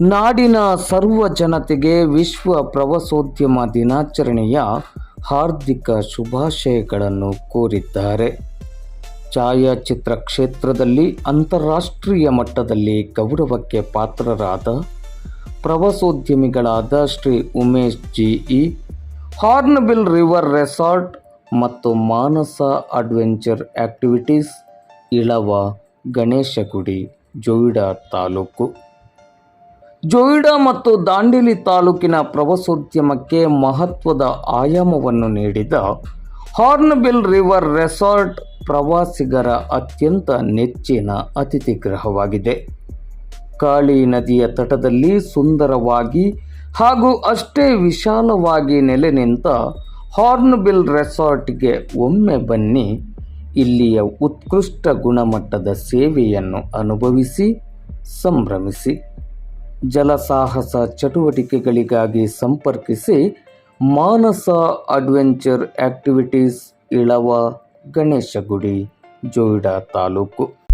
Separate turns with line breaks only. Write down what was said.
ನಾಡಿನ ಸರ್ವ ಜನತೆಗೆ ವಿಶ್ವ ಪ್ರವಾಸೋದ್ಯಮ ದಿನಾಚರಣೆಯ ಹಾರ್ದಿಕ ಶುಭಾಶಯಗಳನ್ನು ಕೋರಿದ್ದಾರೆ. ಛಾಯಾಚಿತ್ರ ಕ್ಷೇತ್ರದಲ್ಲಿ ಅಂತಾರಾಷ್ಟ್ರೀಯ ಮಟ್ಟದಲ್ಲಿ ಗೌರವಕ್ಕೆ ಪಾತ್ರರಾದ ಪ್ರವಾಸೋದ್ಯಮಿಗಳಾದ Shri Umesh G E hornbill river resort ಮತ್ತು ಮಾನಸ ಅಡ್ವೆಂಚರ್ ಆಕ್ಟಿವಿಟೀಸ್ ಇಳವ ಗಣೇಶಗುಡಿ, ಜೋಯಿಡಾ ತಾಲೂಕು. ಜೋಯಿಡಾ ಮತ್ತು ದಾಂಡೇಲಿ ತಾಲೂಕಿನ ಪ್ರವಾಸೋದ್ಯಮಕ್ಕೆ ಮಹತ್ವದ ಆಯಾಮವನ್ನು ನೀಡಿದ ಹಾರ್ನ್ಬಿಲ್ ರಿವರ್ ರೆಸಾರ್ಟ್ ಪ್ರವಾಸಿಗರ ಅತ್ಯಂತ ನೆಚ್ಚಿನ ಅತಿಥಿ ಗೃಹವಾಗಿದೆ. ಕಾಳಿ ನದಿಯ ತಟದಲ್ಲಿ ಸುಂದರವಾಗಿ ಹಾಗೂ ಅಷ್ಟೇ ವಿಶಾಲವಾಗಿ ನೆಲೆ ನಿಂತ ಹಾರ್ನ್ಬಿಲ್ ರೆಸಾರ್ಟ್ಗೆ ಒಮ್ಮೆ ಬನ್ನಿ, ಇಲ್ಲಿಯ ಉತ್ಕೃಷ್ಟ ಗುಣಮಟ್ಟದ ಸೇವೆಯನ್ನು ಅನುಭವಿಸಿ, ಸಂಭ್ರಮಿಸಿ. ಜಲಸಾಹಸ ಚಟುವಟಿಕೆಗಳಿಗಾಗಿ ಸಂಪರ್ಕಿಸಿ ಮಾನಸ ಅಡ್ವೆಂಚರ್ ಆಕ್ಟಿವಿಟೀಸ್ ಇಳವ ಗಣೇಶಗುಡಿ ಜೋಯಿಡಾ ತಾಲೂಕು.